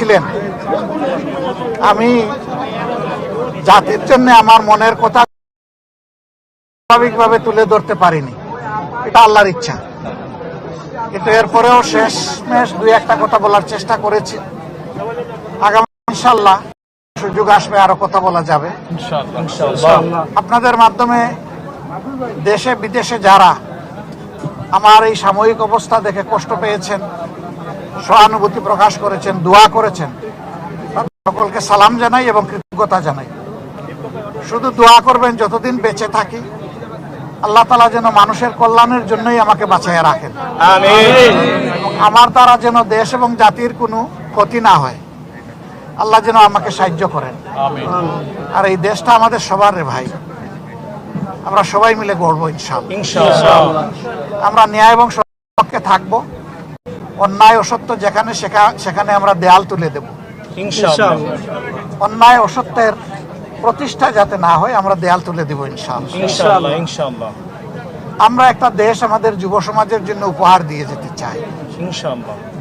ছিলেন। আমি জাতির জন্য আমার মনের কথা স্বাভাবিকভাবে তুলে ধরতে পারিনি। এটা আল্লাহর ইচ্ছা। কিন্তু এরপরেও শেষ মেশ দুই একটা কথা বলার চেষ্টা করেছি। আগামী ইনশাল্লাহ সুযোগ আসবে আরও কথা বলা যাবে। আপনাদের মাধ্যমে দেশে বিদেশে যারা আমার এই সাময়িক অবস্থা দেখে কষ্ট পেয়েছেন সহানুভূতি প্রকাশ করেছেন দোয়া করেছেন। সকলকে সালাম জানাই এবং কৃতজ্ঞতা জানাই। শুধু দোয়া করবেন যতদিন বেঁচে থাকি আল্লাহ তালা যেন মানুষের কল্যাণের জন্যই আমাকে বাঁচাইয়া রাখেন। আমার দ্বারা যেন দেশ এবং জাতির কোনো ক্ষতি না হয় আল্লাহ যেন আমাকে সাহায্য করেন। আর এই দেশটা আমাদের সবার রে ভাই। আমরা সবাই মিলে গড়বো ইনশাল্লাহ আমরা ন্যায় এবং সত্যের থাকব। অন্যায় অসত্য যেখানে সেখা- সেখানে আমরা দেয়াল তুলে দেব। অন্যায় অসত্যের প্রতিষ্ঠা যাতে না হয় আমরা দেয়াল তুলে দেব ইনশাল্লাহ ইনশাআল্লাহ ইনশাআল্লাহ। আমরা একটা দেশ আমাদের যুব সমাজের জন্য উপহার দিয়ে যেতে চাই। ইনশাআল্লাহ।